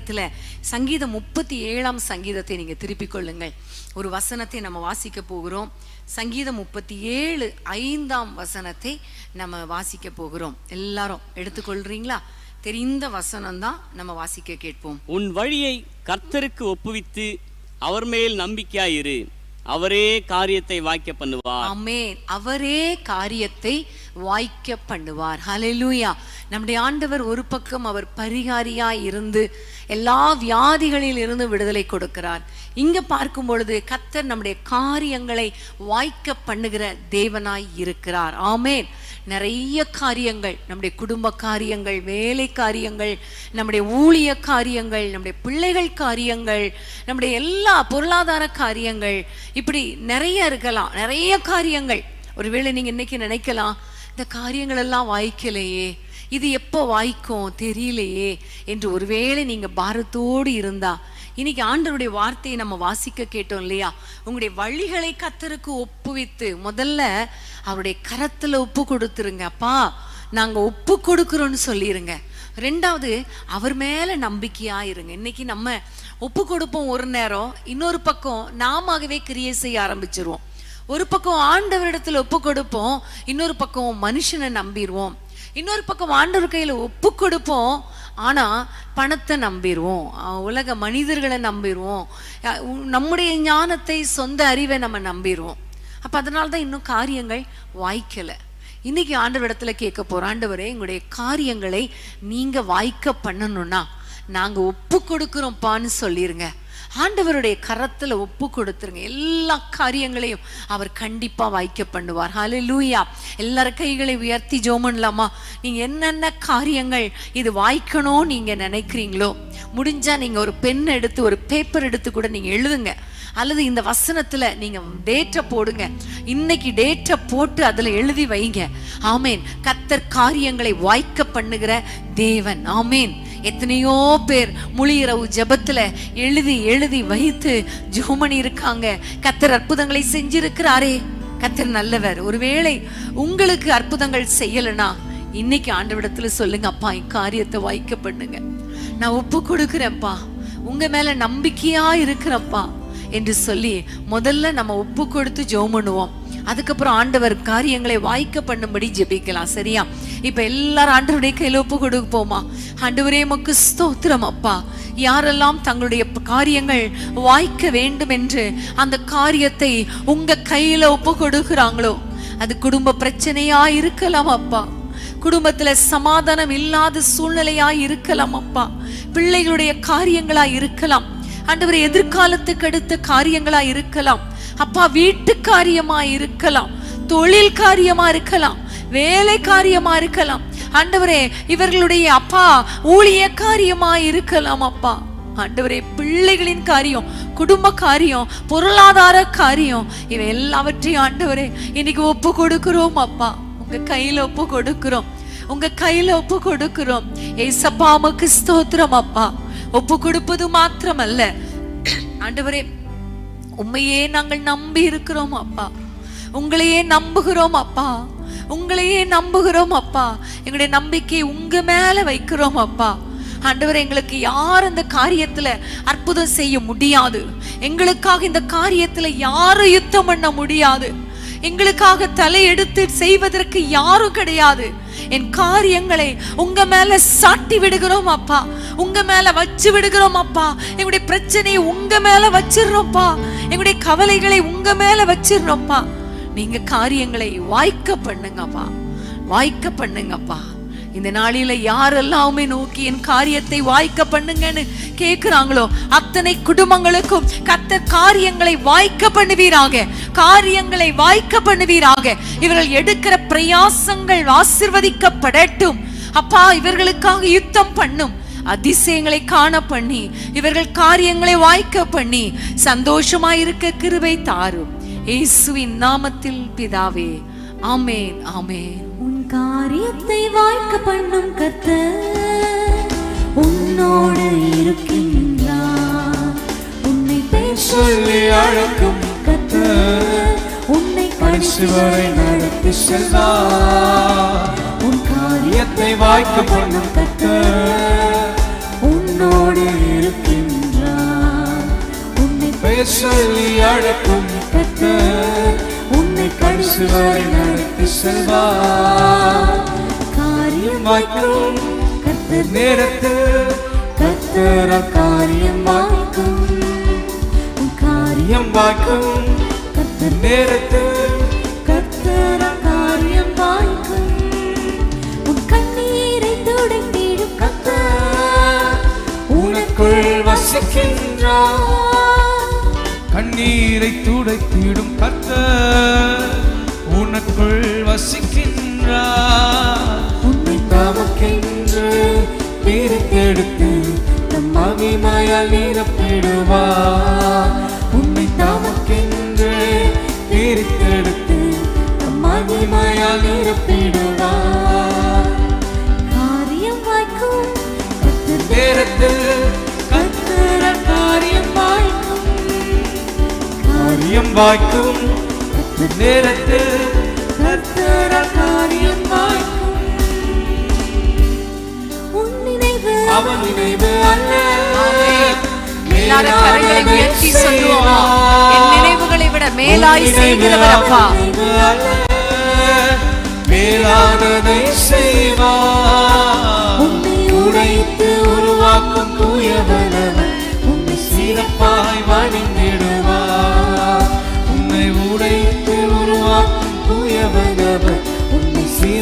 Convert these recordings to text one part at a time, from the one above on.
நேரத்துல சங்கீதம் முப்பத்தி ஏழாம் சங்கீதத்தை நீங்க திருப்பிக் கொள்ளுங்கள். ஒரு வசனத்தை நம்ம வாசிக்க போகிறோம். சங்கீதம் முப்பத்தி ஏழு ஐந்தாம் வசனத்தை நம்ம வாசிக்க போகிறோம். எல்லாரும் எடுத்துக்கொள்றீங்களா தெரிந்த வசனம் தான் நம்ம வாசிக்க கேட்போம். உன் வழியை கர்த்தருக்கு ஒப்புவித்து அவர் மேல் நம்பிக்கையாயிரு. அவரே காரியத்தை வாய்க்க பண்ணுவார். ஆமென். அவரே காரியத்தை வாய்க்க பண்ணுவார். ஹalleluya. நம்முடைய ஆண்டவர் ஒரு பக்கம் அவர் பரிகாரியாய் இருந்து எல்லா வியாதிகளில் இருந்து விடுதலை கொடுக்கிறார். இங்க பார்க்கும் பொழுது கத்தர் நம்முடைய காரியங்களை வாய்க்க பண்ணுகிற தேவனாய் இருக்கிறார். ஆமென். நிறைய காரியங்கள் நம்முடைய குடும்ப காரியங்கள் வேலை காரியங்கள் நம்முடைய ஊழிய காரியங்கள் நம்முடைய பிள்ளைகள் காரியங்கள் நம்முடைய எல்லா பொருளாதார காரியங்கள் இப்படி நிறைய இருக்கலாம். நிறைய காரியங்கள். ஒருவேளை நீங்க இன்னைக்கு நினைக்கலாம் இந்த காரியங்கள் எல்லாம் வாய்க்கலையே. இது எப்போ வாய்க்கும் தெரியலையே என்று ஒருவேளை நீங்கள் பாரத்தோடு இருந்தா இன்னைக்கு ஆண்டவருடைய வார்த்தையை நம்ம வாசிக்க கேட்டோம் இல்லையா? உங்களுடைய வழிகளை கத்தருக்கு ஒப்புவித்து முதல்ல அவருடைய கரத்தில் ஒப்பு கொடுத்துருங்க. அப்பா நாங்கள் ஒப்பு கொடுக்குறோன்னு சொல்லிடுங்க ரெண்டாவது அவர் மேலே நம்பிக்கையாக இருங்க. இன்னைக்கு நம்ம ஒப்பு கொடுப்போம் ஒரு நேரம் இன்னொரு பக்கம் நாமாகவே கிரியை செய்ய ஆரம்பிச்சிருவோம். ஒரு பக்கம் ஆண்டவரிடத்தில் ஒப்பு கொடுப்போம் இன்னொரு பக்கம் மனுஷனை நம்பிடுவோம் இன்னொரு பக்கம் ஆண்டவர் கையில் ஒப்பு கொடுப்போம். ஆனால் பணத்தை நம்பிடுவோம் உலக மனிதர்களை நம்பிடுவோம் நம்முடைய ஞானத்தை சொந்த அறிவை நம்ம நம்பிடுவோம் அப்போ அதனால தான் இன்னும் காரியங்கள் வாய்க்கலை. இன்னைக்கு ஆண்டவரிடத்துல கேட்க போறோம் ஆண்டவரே எங்களுடைய காரியங்களை நீங்கள் வாய்க்க பண்ணணும்னா நாங்கள் ஒப்பு கொடுக்குறோம்ப்பான்னு சொல்லிடுங்க ஆண்டவருடைய கரத்துல ஒப்பு கொடுத்துருங்க. எல்லா காரியங்களையும் அவர் கண்டிப்பா வாய்க்க பண்ணுவார். ஹalleluya எல்லார கைகளை உயர்த்தி ஜோமன்லாமா? பண்ணலாமா நீங்க என்னென்ன காரியங்கள் இது வாய்க்கணும் நீங்க நினைக்கிறீங்களோ முடிஞ்சா நீங்க ஒரு பென் எடுத்து ஒரு பேப்பர் எடுத்து கூட நீங்க எழுதுங்க. அல்லது இந்த வசனத்துல நீங்க டேட்டை போடுங்க. இன்னைக்கு டேட்டை போட்டு அதுல எழுதி வைங்க. ஆமேன் கத்தர் காரியங்களை வாய்க்க பண்ணுகிற தேவன். ஆமேன் எத்தனையோ பேர் முழியிரவு ஜெபத்துல எழுதி எழுதி வைத்து ஜோமணி இருக்காங்க. கத்தர் அற்புதங்களை செஞ்சிருக்கிறாரே. கத்தர் நல்லவர். ஒருவேளை உங்களுக்கு அற்புதங்கள் செய்யலைனா இன்னைக்கு ஆண்டவிடத்துல சொல்லுங்க அப்பா இக்காரியத்தை வாய்க்க பண்ணுங்க. நான் ஒப்பு கொடுக்குறேன்ப்பா. உங்க மேல நம்பிக்கையா இருக்கிறப்பா. என்று சொல்லி முதல்ல நம்ம ஒப்பு கொடுத்து ஜெபம் பண்ணுவோம். அதுக்கப்புறம் ஆண்டவர் காரியங்களை வாய்க்க பண்ணும்படி ஜெபிக்கலாம். சரியா? இப்ப எல்லாரும் ஆண்டவருடைய கையில ஒப்பு கொடுப்போமா? ஆண்டவரே மக்கு ஸ்தோத்திரம் அப்பா. யாரெல்லாம் தங்களுடைய காரியங்கள் வாய்க்க வேண்டும் என்று அந்த காரியத்தை உங்க கையில ஒப்பு கொடுக்கிறாங்களோ அது குடும்ப பிரச்சனையா இருக்கலாம் அப்பா. குடும்பத்துல சமாதானம் இல்லாத சூழ்நிலையா இருக்கலாம் அப்பா. பிள்ளைகளுடைய காரியங்களா இருக்கலாம். ஆண்டவர் எதிர்காலத்துக்கு அடுத்த காரியங்களா இருக்கலாம். அப்பா வீட்டு காரியமா இருக்கலாம். தொழில் காரியமா இருக்கலாம். வேலை காரியமா இருக்கலாம். ஆண்டவரே இவர்களுடைய அப்பா ஊழிய காரியமா இருக்கலாம் அப்பா. ஆண்டவரே பிள்ளைகளின் காரியம் குடும்ப காரியம் பொருளாதார காரியம் இவை எல்லாவற்றையும் ஆண்டவரே இன்னைக்கு ஒப்பு கொடுக்கிறோம் அப்பா. உங்க கையில ஒப்பு கொடுக்கிறோம். உங்க கையில ஒப்பு கொடுக்கிறோம். ஏசப்பா உமக்கு ஸ்தோத்திரம் அப்பா. ஒப்பு கொடுப்பது மாத்திரமல்ல. ஆண்டவரே உண்மையே நாங்கள் நம்பி இருக்கிறோம் அப்பா. உங்களையே நம்புகிறோம் அப்பா. உங்களையே நம்புகிறோம் அப்பா. எங்களுடைய நம்பிக்கை உங்க மேல வைக்கிறோம் அப்பா. ஆண்டவர் எங்களுக்கு யார் இந்த காரியத்துல அற்புதம் செய்ய முடியாது? எங்களுக்காக இந்த காரியத்துல யாரும் யுத்தம் பண்ண முடியாது? எங்களுக்காக தலையெடுத்து செய்வதற்கு யாரும் கிடையாது. என் காரியங்களை உங்க மேல சாட்டி விடுகிறோம் அப்பா. உங்க மேல வச்சு விடுகிறோம் அப்பா. எங்களுடைய பிரச்சனையை உங்க மேல வச்சிடுறோம்ப்பா எங்களுடைய கவலைகளை உங்க மேல வச்சிடுறோம்ப்பா நீங்க காரியங்களை வாய்க்க பண்ணுங்கப்பா. வாய்க்க பண்ணுங்கப்பா. இந்த நாளில யாரெல்லாமே நோக்கி என் காரியத்தை வாய்க்க பண்ணுங்கன்னு கேக்குறாங்களோ அத்தனை குடும்பங்களுக்கும் கத்த காரியங்களை வாய்க்க பண்ணுவீராக. காரியங்களை வாய்க்க பண்ணுவீராக. இவர்கள் எடுக்கிற பிரயாசங்கள் ஆசிர்வதிக்கப்படட்டும். அப்பா இவர்களுக்காக யுத்தம் பண்ணும். அதிசயங்களை காண பண்ணி இவர்கள் காரியங்களை வாய்க்க பண்ணி சந்தோஷமா இருக்க கிருவை தாரும். இயேசுவின் நாமத்தில் பிதாவே ஆமேன் ஆமேன். உன் காரியத்தை வாய்க்க பண்ணும் கத்த உன்னோடு இருக்கின்றார். உன்னை பேர் சொல்லி அழைக்கும் கத்த உன்னை கடைசி வரை நடத்தி செல்வார். உன் காரியத்தை வாய்க்க பண்ணும் கத்த உன்னோடு இருக்க பெயர் சொல்லி அழைக்கும் உன்னை கடைசி வரை நடத்தி செல்வா. காரியம் வாய்க்கும் கர்த்தர் நேரத்தில் கத்தர காரியம் வாய்க்கும். காரியம் வாய்க்கும் கர்த்தர் நேரத்தில் கர்த்தர் காரியம் வாய்க்கும். உன் கண்ணீரை உனக்குள் கண்ணீரை துடைத்திடும் கர்த்தர். உனக்குள் வசிக்கின்றார். உன்னை தமக்கென்று பிரித்தெடுத்து தம் மகிமையால் நிரப்பிடுவார். உன்னை தமக்கென்று பிரித்தெடுத்து தம் மகிமையால் நிரப்பிடுவார். காரியம் வாய்க்கும் கர்த்தர் நேரத்தில் கர்த்தர் காரியம் காரியம் வாய்க்கும். நேரத்தில் காரியம் வாய்க்கும். உன் நினைவு. அவன் நினைவு அல்ல. நினைவுகளை விட மேலாய் செய்கிறவர் அப்பா. மேலானதை உன்னை உடைத்து உருவாக்கும்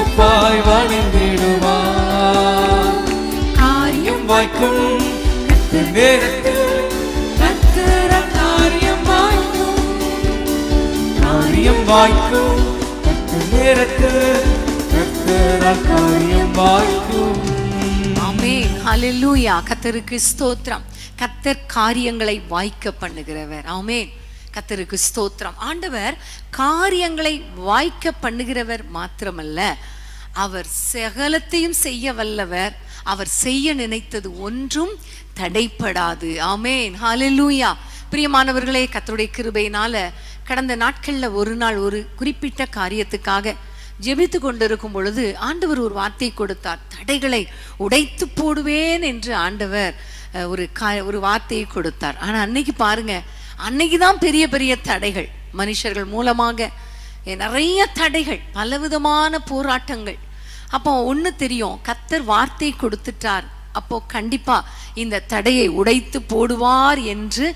சிறப்பாய் வணிந்திடுவார் காரியம் வாய்க்கும் நேரத்தில் காரியம் வாய்க்கும். காரியம் வாய்க்கும் நேரத்தில் கர்த்தர் காரியம் வாய்க்கும். ஹalleluya. ஸ்தோத்திரம். கத்தர் காரியங்களை வாய்க்க பண்ணுகிறவர். ஆமென். கத்தருக்கு ஸ்தோத்திரம். ஆண்டவர் காரியங்களை வாய்க்க பண்ணுகிறவர் மாத்திரமல்ல. அவர் சகலத்தையும் செய்ய வல்லவர். அவர் செய்ய நினைத்தது ஒன்றும் தடைப்படாது. ஆமேன். ஹாலெலூயா பிரியமானவர்களே கத்தருடைய கிருபையினால கடந்த நாட்கள்ல ஒரு நாள் ஒரு குறிப்பிட்ட காரியத்துக்காக ஜெபித்து கொண்டிருக்கும் பொழுது ஆண்டவர் ஒரு வார்த்தை கொடுத்தார். தடைகளை உடைத்து போடுவேன் என்று ஆண்டவர் ஒரு கா ஒரு வார்த்தையை கொடுத்தார். ஆனா அன்னைக்கு பாருங்க அன்னைக்கு தான் பெரிய பெரிய தடைகள். மனுஷர்கள் மூலமாக நிறைய தடைகள் பலவிதமான போராட்டங்கள். அப்போ ஒண்ணு தெரியும் கத்தர் வார்த்தை கொடுத்துட்டார். அப்போ கண்டிப்பா இந்த தடையை உடைத்து போடுவார் என்று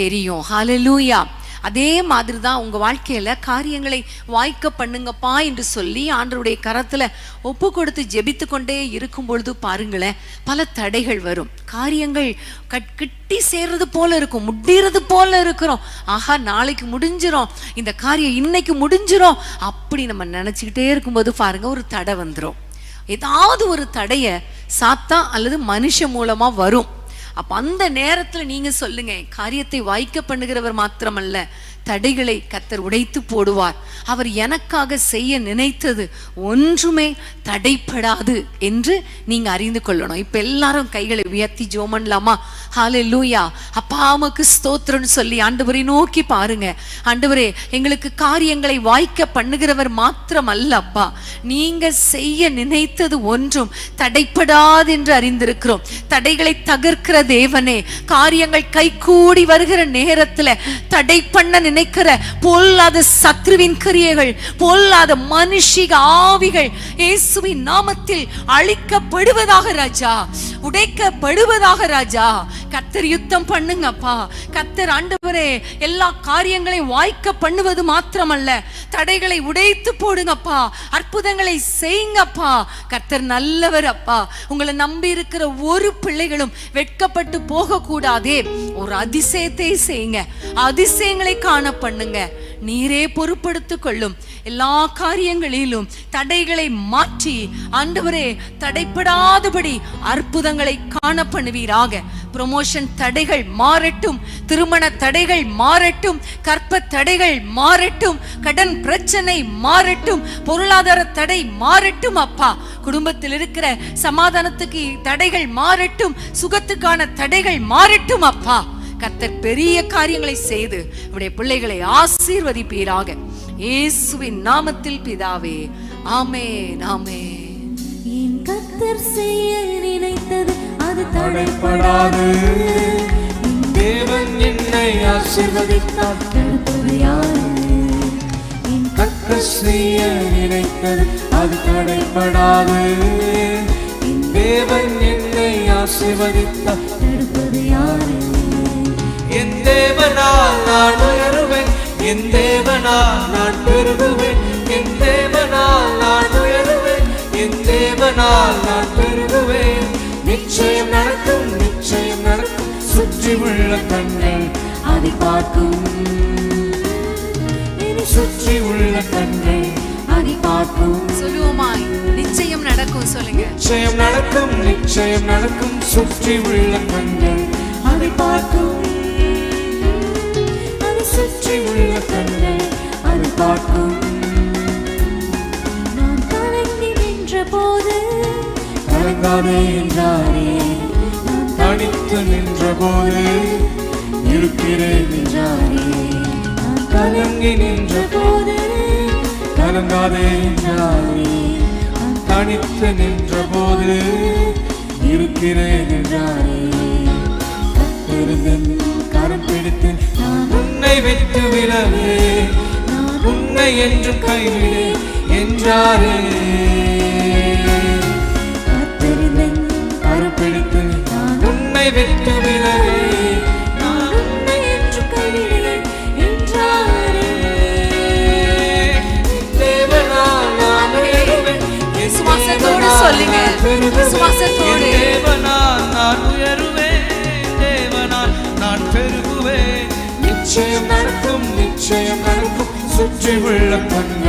தெரியும். ஹலலூயா அதே மாதிரி தான் உங்கள் வாழ்க்கையில் காரியங்களை வாய்க்க பண்ணுங்கப்பா என்று சொல்லி ஆண்டருடைய கரத்தில் ஒப்பு கொடுத்து ஜெபித்து கொண்டே இருக்கும் பொழுது பாருங்களேன் பல தடைகள் வரும். காரியங்கள் கட் சேர்றது போல இருக்கும் முடிகிறது போல இருக்கிறோம். ஆஹா நாளைக்கு முடிஞ்சிரும். இந்த காரியம் இன்னைக்கு முடிஞ்சிரும். அப்படி நம்ம நினச்சிக்கிட்டே இருக்கும்போது பாருங்க ஒரு தடை வந்துடும் ஏதாவது ஒரு தடையை சாத்தா அல்லது மனுஷன் மூலமாக வரும். அப்ப அந்த நேரத்துல நீங்க சொல்லுங்க காரியத்தை வாய்க்க பண்ணுகிறவர் மாத்திரமல்ல. தடைகளை கத்தர் உடைத்து போடுவார். அவர் எனக்காக செய்ய நினைத்தது ஒன்றுமே தடைப்படாது என்று நீங்க அறிந்து கொள்ளணும். இப்ப எல்லாரும் கைகளை உயர்த்தி ஜோமன்லாமா? ஹாலே லூயா அப்பா உமக்கு ஸ்தோத்திரம்னு சொல்லி ஆண்டவரை நோக்கி பாருங்க. ஆண்டவரே எங்களுக்கு காரியங்களை வாய்க்க பண்ணுகிறவர் மாத்திரம் அல்ல அப்பா. நீங்க செய்ய நினைத்தது ஒன்றும் தடைப்படாது என்று அறிந்திருக்கிறோம். தடைகளை தகர்க்கிற தேவனே காரியங்கள் கைகூடி வருகிற நேரத்துல தடை பண்ண நினைக்கிற பொல்லாத சத்ருவின் கிரியைகள் பொல்லாத மனுஷிக ஆவிகள் இயேசுவின் நாமத்தில் அழிக்கப்படுவதாக ராஜா உடைக்கப்படுவதாக ராஜா. கத்தர் யுத்தம் பண்ணுங்கப்பா. கத்தர் ஆண்டவரே எல்லா காரியங்களையும் வாய்க்க பண்ணுவது மாத்திரமல்ல. தடைகளை உடைத்து போடுங்கப்பா. அற்புதங்களை செய்யுங்கப்பா. கத்தர் நல்லவர் அப்பா. உங்களை நம்பி இருக்கிற ஒரு பிள்ளைகளும் வெட்கப்பட்டு போக கூடாதே ஒரு அதிசயத்தை செய்யுங்க. அதிசயங்களை காண பண்ணுங்க. நீரே பொறுப்படுத்து கொள்ளும். எல்லா காரியங்களிலும் தடைகளை மாற்றி ஆண்டவரே தடைப்படாதபடி அற்புதங்களை காண பண்ணுவீராக. ப்ரொமோஷன் தடைகள் மாறட்டும். திருமண தடைகள் மாறட்டும். கற்ப தடைகள் மாறட்டும். கடன் பிரச்சனை மாறட்டும். பொருளாதார தடை மாறட்டும் அப்பா. குடும்பத்தில் இருக்கிற சமாதானத்துக்கு தடைகள் மாறட்டும். சுகத்துக்கான தடைகள் மாறட்டும் அப்பா. கர்த்தர் பெரிய காரியங்களை செய்து உடைய பிள்ளைகளை ஆசீர்வதிப்பீராக. இயேசுவின் நாமத்தில் பிதாவே ஆமென் ஆமென். என் கத்தர் செய்ய நினைத்தது அது தடைப்படாது. தேவன் என்னை ஆசீர்வதித்தால் தடுப்பது யாரு? என் கற்க செய்ய நினைத்தது அது தடைப்படாது. தேவன் என்னை ஆசீர்வதித்தால் தடுப்பது யாரு? தேவனால் நான் உயருவேன். என் தேவனால் நான் பெருகுவேன். என் தேவனால் நான் உயருவேன். என் தேவனால் நான் பெருகுவேன். நிச்சயம் நடக்கும் நிச்சயம் நடக்கும். சுற்றி உள்ள கண்கள் அதை பார்க்கும். சுற்றி உள்ள கண்கள் அதை பார்க்கும். சொல்லுவோமாய் நிச்சயம் நடக்கும் சொல்லுங்க. நிச்சயம் நடக்கும் நிச்சயம் நடக்கும். சுற்றி உள்ள கண்கள் அதை பார்க்கும். சுற்றி உள்ள கண்கள் அது பார்க்கும். நான் கலங்கி நின்ற போது கலங்காதே என்றாரே. நான் தனித்து நின்ற போது இருக்கிறேன் என்றாரே. நான் கலங்கி நின்ற போது கலங்காதே என்றாரே. தனித்து நின்ற போது இருக்கிறேன் என்றாரே. கத்திருந்தன் நான் உன்னை விட்டு விடவே நான் உன்னை என்று கைவிடு என்றாரே. பிடித்து நான் உன்னை விட்டு விடவே நான் உன்னை என்று கைவிடுவேன் நிச்சயம் நடக்கும் நிச்சயம் நடக்கும். சுற்றி உள்ள கண்கள்